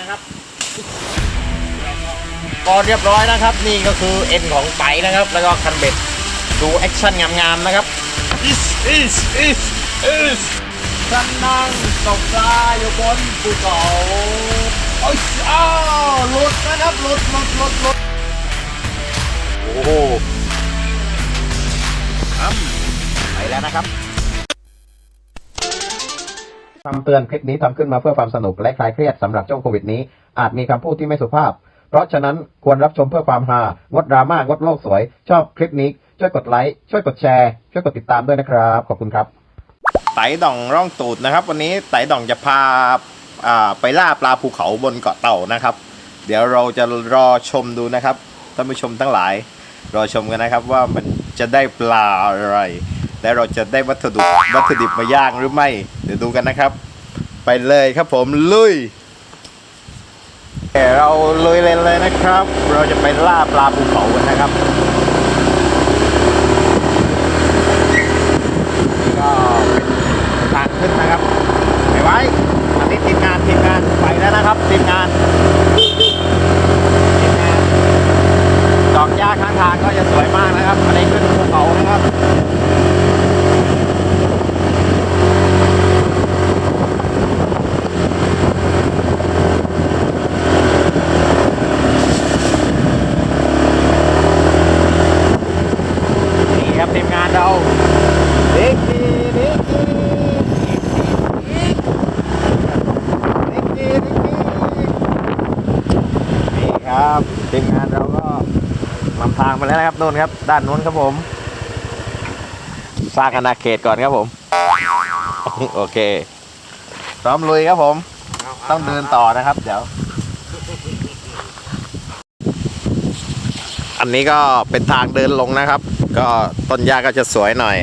นะครับก็เรียบร้อยนะครับ นี่ก็คือเอ็นของไตนะครับ แล้วก็คันเบ็ดดูแอคชั่นงามๆนะครับ is is is is ฉันนั่งตกปลาอยู่บนภูเขาโอ้ยอ้าวหลุดนะครับหลุดหลุดหลุดหลุดโอ้โหครับไปแล้วนะครับ คำเตือนคลิปนี้ทำขึ้นมาเพื่อความสนุกและคลายเครียดสำหรับช่วงโควิดนี้ อาจมีคำพูดที่ไม่สุภาพ เพราะฉะนั้นควรรับชมเพื่อความฮางดดราม่างดโลกสวย ชอบคลิปนี้ ช่วยกดไลค์ช่วยกดแชร์ช่วยกดติดตามด้วยนะครับ ขอบคุณครับ ไต่ดองร่องตูดนะครับ วันนี้ไต่ดองจะพาอ่าไปล่าปลาภูเขาบนเกาะเต่านะครับ เดี๋ยวเราจะรอชมดูนะครับท่านผู้ชมทั้งหลาย รอชมกันนะครับว่ามันจะได้ปลาอะไร และเราจะได้วัตถุดิบวัตถุดิบมาย่างหรือไม่ เดี๋ยวดูกันนะครับ ไปเลยครับผมลุยเราลุยเลยเลยนะครับ เราจะไปล่าปลาภูเขากันนะครับนี่ก็เป็นทางขึ้นนะครับไปไว้อันนี้ทีมงานทีมงานไปแล้วนะครับทีมงานทีมงานดอกหญ้าข้างทางก็จะสวยมากนะครับอันนี้ขึ้นภูเขานะครับ นี่ครับทีมงานเราเด็กดีเด็กดีเด็กดีเด็กดีนี่ครับทีมงานเราก็นำทางมาแล้วนะครับ โน่นครับ ด้านโน้นครับผม สร้างอาณาเขตก่อนครับผม โอเคพร้อมลุยครับผม ต้องเดินต่อนะครับ เดี๋ยว อันนี้ก็เป็นทางเดินลงนะครับ ก็ต้นหญ้าก็จะสวยหน่อย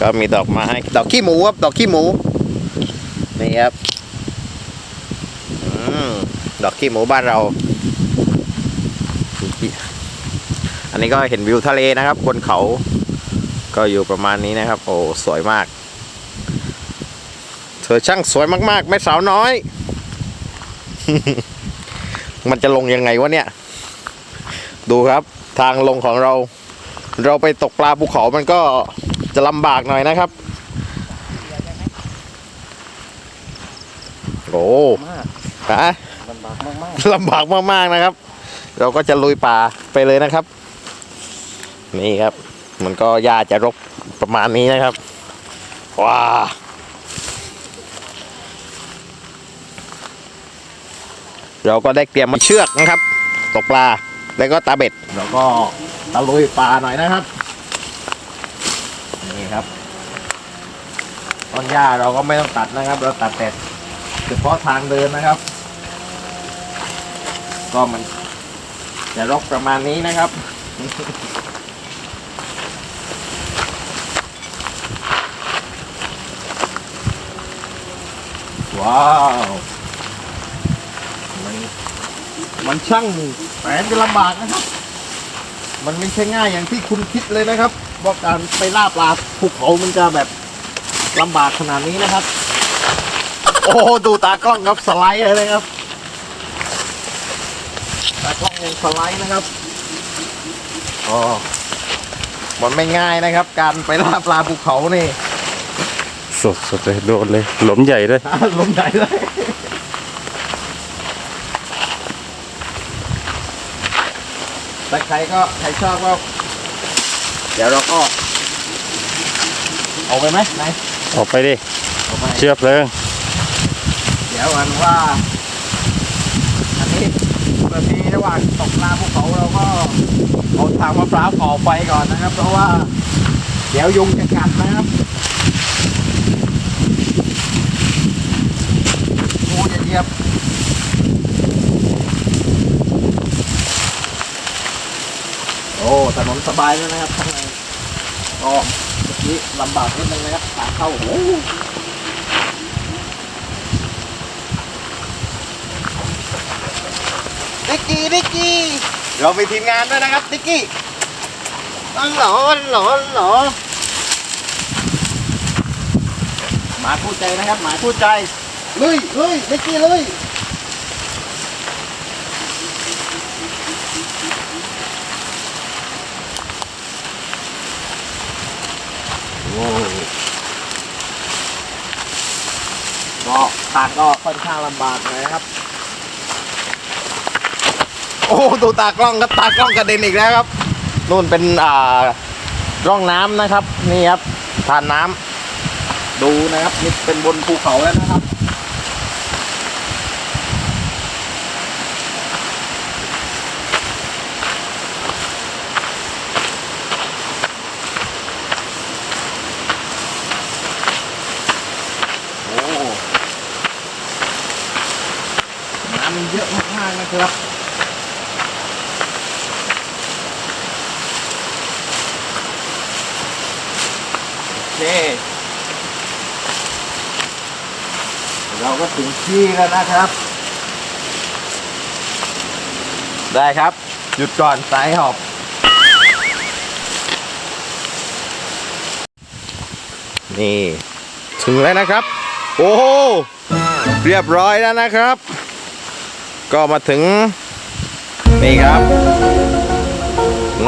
ก็มีดอกไม้ดอกขี้หมูครับดอกขี้หมูนี่ครับอืมดอกขี้หมูบ้านเรา อันนี้ก็เห็นวิวทะเลนะครับ บนเขา ก็อยู่ประมาณนี้นะครับ โอ้สวยมาก เธอช่างสวยมากๆแม่สาวน้อย มันจะลงยังไงวะเนี่ย ดูครับทางลงของเรา เราไปตกปลาภูเขามันก็จะลำบากหน่อยนะครับโอ้ฮะลำบากมากลำบากมากๆนะครับ เราก็จะลุยป่าไปเลยนะครับ นี่ครับ มันก็หญ้าจะรกประมาณนี้นะครับ ว้าเราก็ได้เตรียมมาเชือกนะครับ ตกปลาแล้วก็ตาเบ็ดเราก็ตะลุยป่าหน่อยนะครับ นี่ครับต้นหญ้าเราก็ไม่ต้องตัดนะครับ เราตัดแต่เฉพาะทางเดินนะครับ ก็มันจะรกประมาณนี้นะครับ ว้าว มันมันช่างแสนจะลำบากนะครับ มันไม่ใช่ง่ายอย่างที่คุณคิดเลยนะครับว่าการไปล่าปลาภูเขามันจะแบบลำบากขนาดนี้นะครับ โอ้ดูตากล้องครับสไลด์เลยครับตากล้องยังสไลด์นะครับอ๋อมันไม่ง่ายนะครับ การไปล่าปลาภูเขานี่ สดสดเลยโดนเลย หลมใหญ่ด้วยลมใหญ่เลยแต่ใครก็ใครชอบก็ เดี๋ยวเราก็เอาไปไหมไหนออกไปดิเอาไปเชือกเพลิงเดี๋ยวกันว่า อันนี้บางทีระหว่างตกปลาภูเขาเราก็เอาทางมะพร้าวก่อไฟก่อนนะครับ เพราะว่า เดี๋ยวยุงจะกัดนะครับ งูจะเหยียบโอ้ถนนสบายแล้วนะครับข้างในก็เมื่อกี้ลำบากนิดนึงนะครับขาเข้าโอ้ดิกกี้ดิกกี้เราไปทีมงานด้วยนะครับดิกกี้อันหลออันหลออันหลอหมาคู่ใจนะครับหมาคู่ใจ ลุยลุยเล็กกี้ลุยว้ก็ตากก็ค่อนข้างลำบากหนยะครับ โอ้ดูตากล้องก็ตากล้องกระเด็นอีกแล้วครับนู่นเป็นอ่าร่องน้ำนะครับ นี่ครับทานน้ำดูนะครับนี่เป็นบนภูเขาแล้วนะครับ ที่แล้วนะครับ ได้ครับ หยุดก่อนสายหอบ นี่ ถึงแล้วนะครับ โอ้โหเรียบร้อยแล้วนะครับ ก็มาถึง นี่ครับ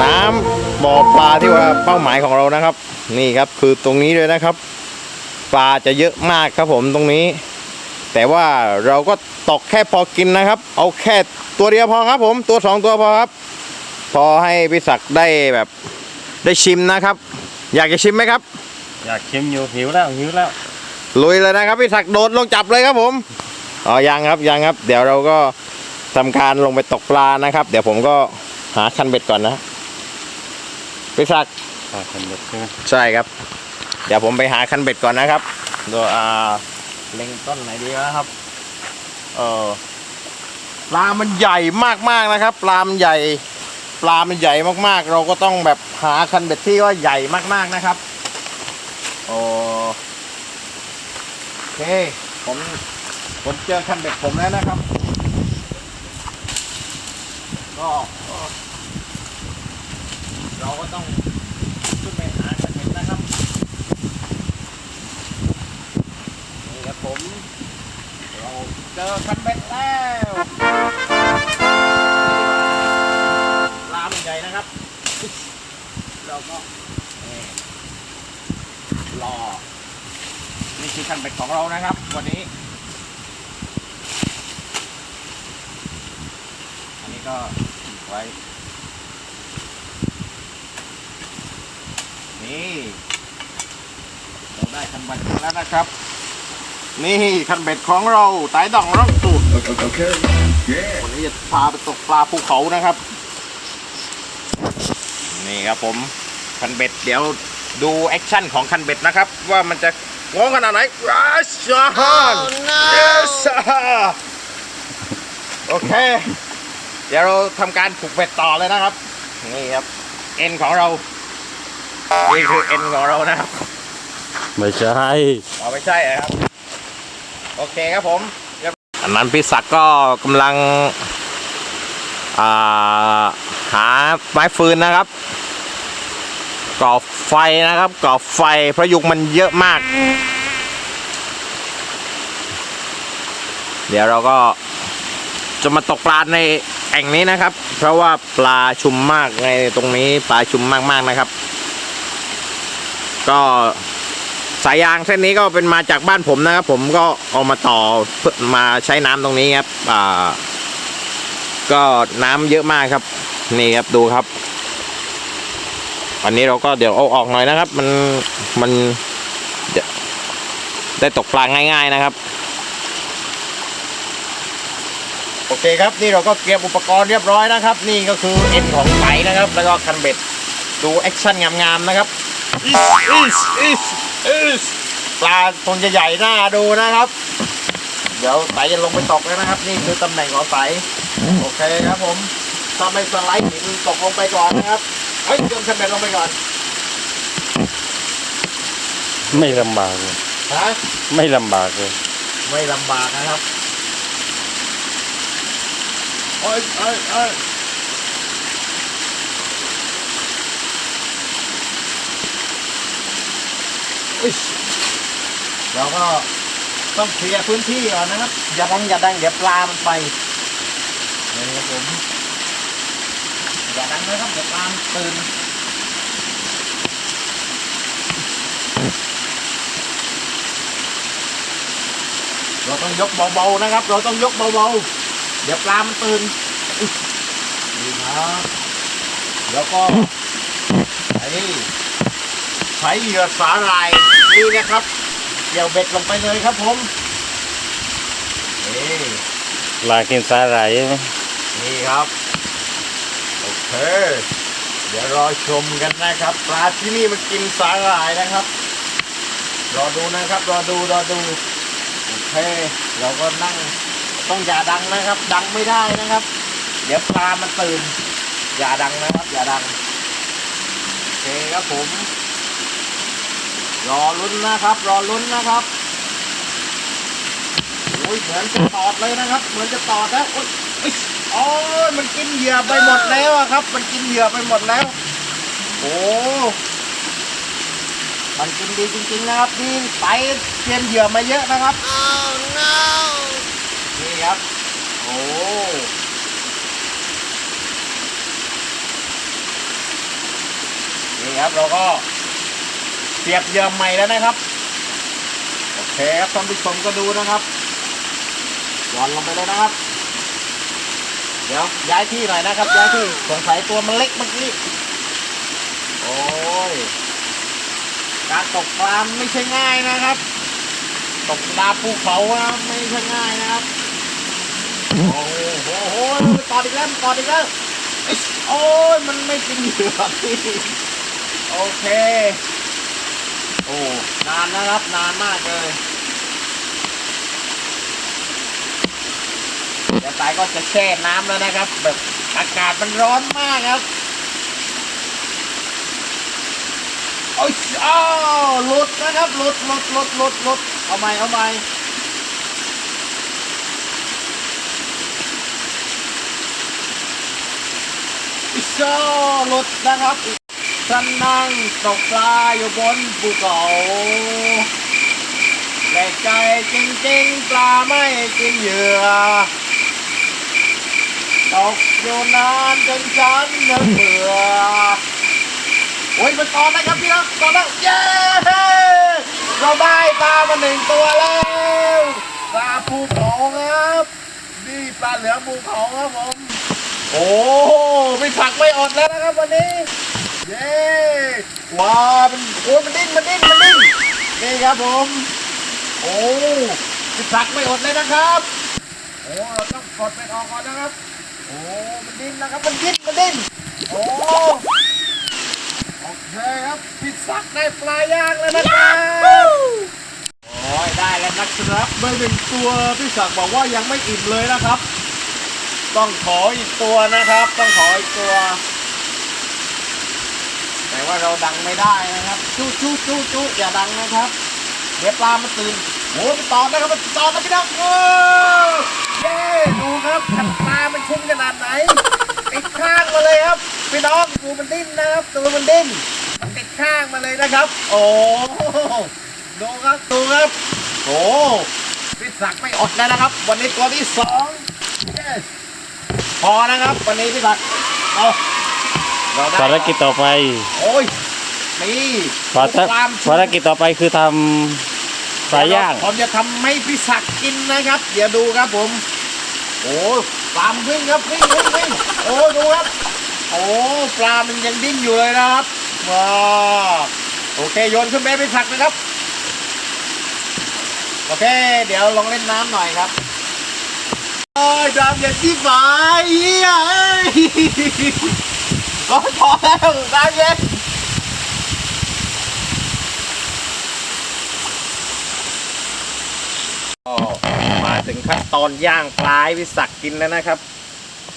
น้ำบ่อปลาที่ว่าเป้าหมายของเรานะครับ นี่ครับคือตรงนี้เลยนะครับ ปลาจะเยอะมากครับผมตรงนี้ แต่ว่าเราก็ตกแค่พอกินนะครับ เอาแค่ตัวเดียวพอครับผมตัวสองตัวพอครับ พอให้พี่ศักดิ์ได้แบบได้ชิมนะครับ อยากจะชิมไหมครับ อยากชิมอยู่หิวแล้วหิวแล้วลุยเลยนะครับพี่ศักดิ์โดดลงจับเลยครับผมอ๋อยังครับยังครับ เดี๋ยวเราก็ทำการลงไปตกปลานะครับ เดี๋ยวผมก็หาคันเบ็ดก่อนนะพี่ศักดิ์ปลาคันเบ็ดใช่ไหมใช่ครับ เดี๋ยวผมไปหาคันเบ็ดก่อนนะครับดูอ่า เล็งต้นไหนดีนะครับ เออปลามันใหญ่มากๆนะครับ ปลามันใหญ่ ปลามันใหญ่มากๆ เราก็ต้องแบบหาคันเบ็ดที่ว่าใหญ่มากๆนะครับโอโอเค ผมผมเจอคันเบ็ดผมแล้วนะครับ ก็ เราก็ต้องขึ้นไปหาคันเบ็ดนะครับ นี่ครับผม เราเจอคันเบ็ดแล้วลามใหญ่นะครับ เราก็รอนี่คือคันเบ็ดของเรานะครับ วันนี้ อันนี้ก็ไว้ นี่ เราได้คันเบ็ดแล้วนะครับ นี่คันเบ็ดของเราไต่ดองร่องตูด Okay. Yeah. วันนี้จะพาไปตกปลาภูเขานะครับ นี่ครับผมคันเบ็ดเดี๋ยวดูแอคชั่นของคันเบ็ดนะครับ ว่ามันจะงงขนาดไหนรัสชาฮัน yes โอเค เดี๋ยวเราทำการผูกเบ็ดต่อเลยนะครับ นี่ครับ เอ็นของเรานี่คือเอ็นของเรานะครับ ไม่ใช่อ๋อไม่ใช่เหรอครับ โอเคครับผมอันนั้นพี่ศักก์ก็กำลังาหาไม้ฟืนนะครับ ก่อไฟนะครับ ก่อไฟพระยุงมันเยอะมาก เดี๋ยวเราก็จะมาตกปลาในแอ่งนี้นะครับ เพราะว่าปลาชุมมากในตรงนี้ปลาชุมมากๆนะครับ ก็ สายยางเส้นนี้ก็เป็นมาจากบ้านผมนะครับ ผมก็เอามาต่อเพื่อมาใช้น้ำตรงนี้ครับอ่าก็น้ำเยอะมากครับ นี่ครับดูครับ อันนี้เราก็เดี๋ยวเอาออกหน่อยนะครับ มันมันจะได้ตกปลาง่าย ๆนะครับ โอเคครับ นี่เราก็เตรียมอุปกรณ์เรียบร้อยนะครับ นี่ก็คือเอ็นของไถนะครับ แล้วก็คันเบ็ดดูแอคชั่นงามๆนะครับอิสอิสอิส ปลาคงจะใหญ่หน้าดูนะครับ เดี๋ยวไตจะลงไปตกแล้วนะครับ นี่คือตำแหน่งของไตโอเคครับผมถ้าไม่สไลด์หินตกลงไปก่อนนะครับเฮ้ยโยนคันเบ็ดลงไปก่อนไม่ลำบากเลยฮะไม่ลำบากเลยไม่ลำบากนะครับโอ้ยโอ้ยโอ้ยอิ๊ย เราก็ต้องเคลียร์พื้นที่ก่อนนะครับ อย่าดังอย่าดังเดี๋ยวปลามันไปนี่ครับผมอย่าดังนะครับเดี๋ยวปลามันตื่นโอเคเราต้องยกเบาๆนะครับ เราต้องยกเบาๆเดี๋ยวปลามันตื่นอุ๊ยนี่ครับแล้วก็ไอ้ ใช้เหยื่อสาหร่ายนี่นะครับเกี่ยวเบ็ดลงไปเลยครับผมนี่ลากินสาหร่ายใช่ไหมนี่ครับโอเคเดี๋ยวรอชมกันนะครับ ปลาที่นี่มันกินสาหร่ายนะครับ รอดูนะครับ รอดูรอดูโอเคเราก็นั่งต้องอย่าดังนะครับ ดังไม่ได้นะครับ เดี๋ยวปลามันตื่น อย่าดังนะครับ อย่าดังโอเคครับผม รอลุ้นนะครับ รอลุ้นนะครับโอ้ยเหมือนจะตอดเลยนะครับ เหมือนจะตอดแล้วโอ้ยเอ้ยโอ้ยมันกินเหยื่อไปหมดแล้วอะครับ มันกินเหยื่อไปหมดแล้ว โอ้มันกินดีจริงๆนะครับนี่ไตเตรียมเหยื่อมาเยอะนะครับนี่ครับ โอ้นี่ครับเราก็เสียบเหยื่อใหม่แล้วนะครับ โอเคครับท่านผู้ชมก็ดูนะครับหย่อนลงไปเลยนะครับ เดี๋ยวย้ายที่หน่อยนะครับ ย้ายที่สงสัยตัวมันเล็กเมื่อกี้ โอ้ย การตกปลาไม่ใช่ง่ายนะครับ ตกปลาภูเขาไม่ใช่ง่ายนะครับ โอ้โหโอ้โหตอดอีกแล้วตอดอีกแล้ว โอ้ย มันไม่กินเหยื่อพี่โอเค โอ้นานนะครับนานมากเลย เดี๋ยวสายก็จะแช่น้ำแล้วนะครับ แบบอากาศมันร้อนมากครับโอ้ยอ้าวหลุดนะครับหลุดหลุดหลุดหลุดหลุดเอาใหม่เอาใหม่อิชอหลุดนะครับ ฉันนั่งตกปลาอยู่บนภูเขาแต่ใจจริงๆปลาไม่กินเหยื่อ ตกอยู่นานจนฉันเนื้อเบื่อ โอ้ยมันตอนนะครับพี่น้องตอนแล้วเย้เราได้ปลามาหนึ่งตัวแล้วปลาภูเขาครับ นี่ปลาเหลือภูเขาครับผม โอ้ไม่ผักไม่อดแล้วนะครับวันนี้ เย้ว้ามันโอ้ยมันดิ้นมันดิ้นมันดิ้นนี่ครับผม โอ้ไม่ผักไม่อดเลยนะครับโอ้เราต้องกดไปออกก่อนนะครับ โอ้มันดิ้นนะครับมันดิ้นมันดิ้นโอ้โอเคครับพี่ศักดิ์ได้ปลาย่างแล้วนะครับโอ้ยได้แล้วนะครับเบอร์หนึ่งตัวพี่ศักดิ์บอกว่ายังไม่อิ่มเลยนะครับ ต้องขออีกตัวนะครับ ต้องขออีกตัว แต่ว่าเราดังไม่ได้นะครับจู้จู้จู้จู้อย่าดังนะครับ เดี๋ยวปลามันตื่นโอ้ไปต่อนะครับมันต่อนะพี่น้องโอ้เย้ดูครับขันปลามันชุ่มขนาดไหนติดข้างมาเลยครับพี่น้องดูมันดิ้นนะครับตัวมันดิ้นมันติดข้างมาเลยนะครับ โอ้ดูครับดูครับโอ้พี่ศักดิ์ไม่อดแล้วนะครับ วันนี้ตัวที่สอง yes พอนะครับ วันนี้พี่ศักดิ์เอา เราได้ภารกิจต่อไปโอ้ยนี่ภารความภารกิจต่อไปคือทำปลาย่างผมจะทำให้พี่ศักดิ์กินนะครับ เดี๋ยวดูครับผม โอ้ปลามันวิ่งครับวิ่งวิ่งวิ่งโอ้ดูครับ โอ้ปลามันยังดิ้นอยู่เลยนะครับว้าวโอเคโยนขึ้นไปให้พี่ศักดิ์นะครับโอเค เดี๋ยวลองเล่นน้ำหน่อยครับโอ้ยน้ำเย็นที่ฝายเฮียเอ้ย ร้อนพอแล้วน้ำเย็นก็มาถึงขั้นตอนย่างปลาให้พี่ศักดิ์กินแล้วนะครับ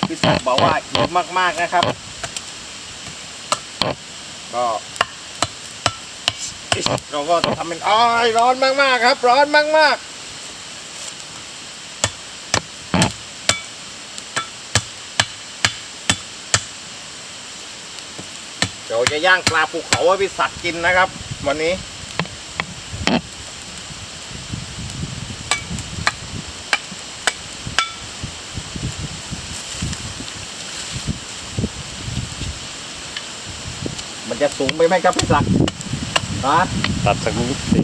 พี่ศักบอกว่าหิวมากๆนะครับ ก็เราก็ทำเป็นอ้อยร้อนมากๆครับ ร้อนมากๆ ดี๋ยวจะย่างปลาภูเขาให้พี่ศักดิ์กินนะครับ วันนี้ มันจะสูงไปไหมครับพี่ศักดิ์ฮะตัดสักนิดสิ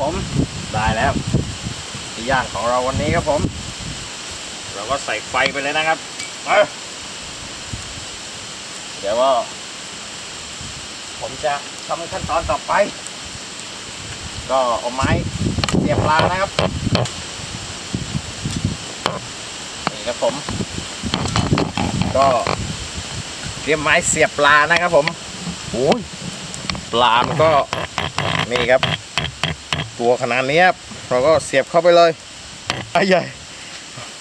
ผมได้แล้วที่ ย่างของเราวันนี้ครับผม เราก็ใส่ไฟไปเลยนะครับมาเดี๋ยวว่า ผมจะทำขั้นตอนต่อไป ก็เอาไม้เสียบปลานะครับนี่ครับผม ก็เตรียมไม้เสียบปลานะครับผมโอ้ยปลามันก็นี่ครับ ตัวขนาดนี้ครับเราก็เสียบเข้าไปเลย ไอ้ใหญ่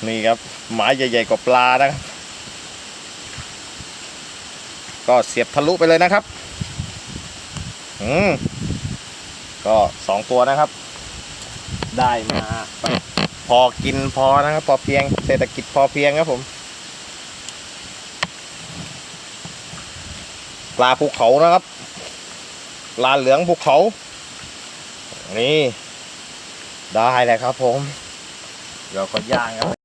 นี่ครับไม้ใหญ่ๆกว่าปลานะครับ ก็เสียบทะลุไปเลยนะครับ อืม ก็สองตัวนะครับ ได้มาพอกินพอนะครับ พอเพียงเศรษฐกิจพอเพียงครับผมปลาภูเขานะครับปลาเหลืองภูเขา นี่ ได้เลยครับผม เดี๋ยวก็ย่างครับ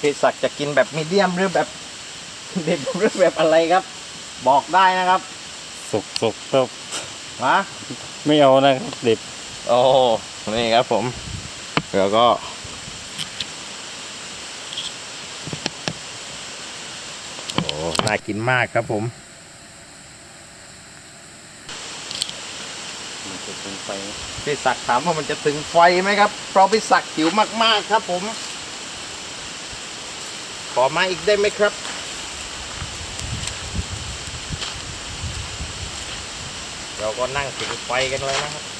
พี่ศักดิ์จะกินแบบมีเดียมหรือแบบเด็ดหรือแบบอะไรครับ บอกได้นะครับ สุกสุกครับมาไม่เอานะครับเด็บโอ้นี่ครับผมเดี๋ยวก็ โอ้น่ากินมากครับผม มันจะเป็นไฟพี่ศักดิ์ถามว่ามันจะถึงไฟไหมครับ เพราะพี่ศักดิ์หิวมาก ๆ ครับผม ขอมาอีกได้ไหมครับ เราก็นั่งถึงไฟกันเลยนะครับ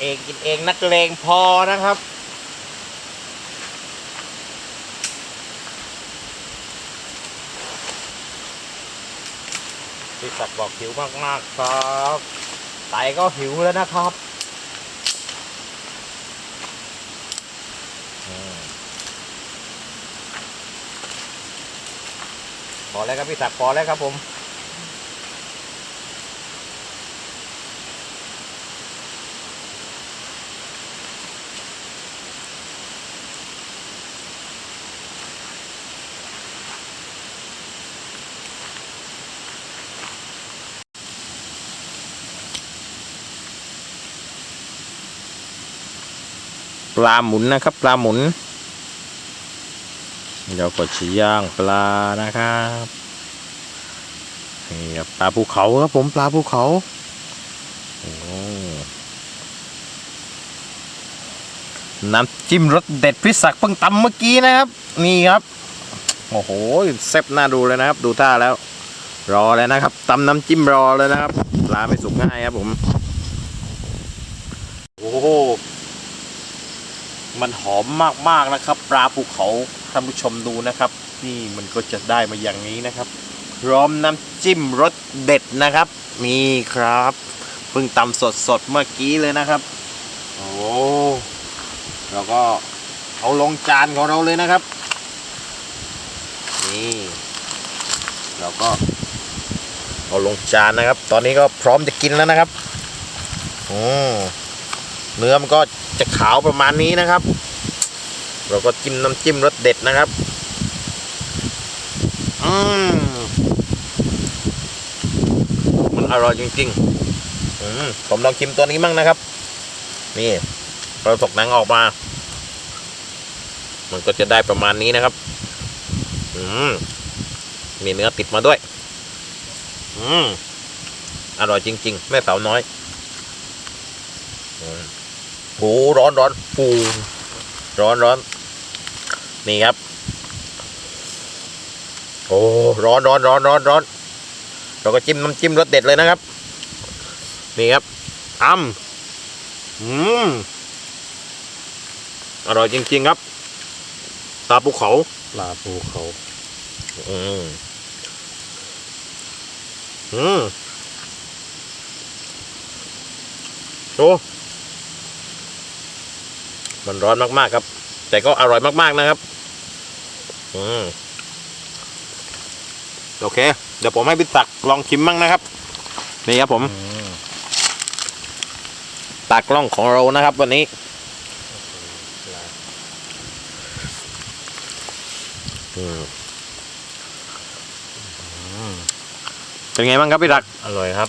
เองกินเองนักเลงพอนะครับ พี่ศักดิ์บอกหิวมาก ๆ ครับไตก็หิวแล้วนะครับพอแล้วครับพี่ศักดิ์พอแล้วครับผม ลาหมุนนะครับ ปลาหมุน เดี๋ยวก็ชี้ย่างปลานะครับนี่ครับปลาภูเขาครับผมปลาภูเขาน้ำจิ้มรสเด็ดพิศักเพิ่งตำเมื่อกี้นะครับ นี่ครับโอ้โหแซ่บน่าดูเลยนะครับ ดูท่าแล้ว รอเลยนะครับตำน้ำจิ้มรอเลยนะครับปลาไม่สุกง่ายครับผม โอ้โห มันหอมมากๆนะครับ ปลาภูเขาท่านผู้ชมดูนะครับ นี่มันก็จะได้มาอย่างนี้นะครับ พร้อมน้ำจิ้มรสเด็ดนะครับ นี่ครับเพิ่งตำสดๆเมื่อกี้เลยนะครับ โอ้แล้วก็เอาลงจานของเราเลยนะครับ นี่เราก็เอาลงจานนะครับ ตอนนี้ก็พร้อมจะกินแล้วนะครับ อืม เนื้อมันก็จะขาวประมาณนี้นะครับ เราก็จิ้มน้ำจิ้มรสเด็ดนะครับ อืมมันอร่อยจริงๆ อืมผมลองชิมตัวนี้มั่งนะครับ นี่เราตกหนังออกมา มันก็จะได้ประมาณนี้นะครับ อืมมีเนื้อติดมาด้วย อืมอร่อยจริง ๆ แม่สาวน้อย อืม โหร้อนร้อนฟูร้อนร้อนนี่ครับ โอ้ร้อนร้อนร้อนร้อนร้อนเราก็จิ้มน้ำจิ้มรสเด็ดเลยนะครับ นี่ครับอ้ำอืมอร่อยจริง ๆ ครับตาภูเขาปลาภูเขา อืมอืมโอ้ มันร้อนมากๆครับ แต่ก็อร่อยมากๆนะครับ อืมโอเค เดี๋ยวผมให้พี่ตักลองชิมมั่งนะครับนี่ครับผมตากล้องของเรานะครับ วันนี้อืมเป็นไงบ้างครับพี่ตัก อร่อยครับ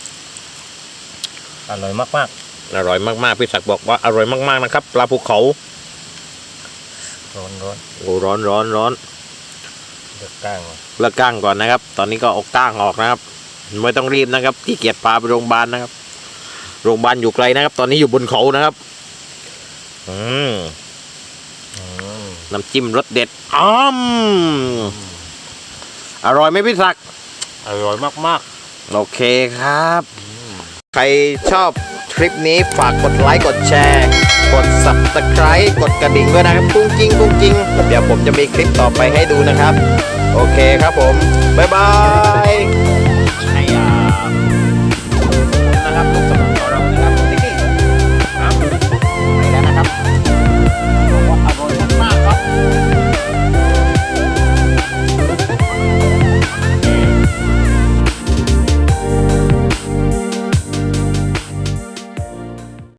อร่อยมากอร่อยมากๆพี่ศักดิ์บอกว่าอร่อยมากๆนะครับปลาภูเขาๆ ร้อนร้อนโอ้ร้อนร้อนร้อนเดือดก้างเลิกก้างก่อนนะครับ ตอนนี้ก็เอาก้างออกนะครับ ไม่ต้องรีบนะครับที่เกียจพาไปโรงพยาบาลนะครับ โรงพยาบาลอยู่ไกลนะครับ ตอนนี้อยู่บนเขานะครับ อืมอืมน้ำจิ้มรสเด็ดอ้อมอร่อยไหมพี่ศักดิ์อร่อยมากโอเคครับ ใครชอบคลิปนี้ฝากกดไลค์ กดแชร์ กด subscribe กดกระดิ่งด้วยนะครับกุ้งจริงกุ้งจริง เดี๋ยวผมจะมีคลิปต่อไปให้ดูนะครับ โอเคครับผม บ๊ายบาย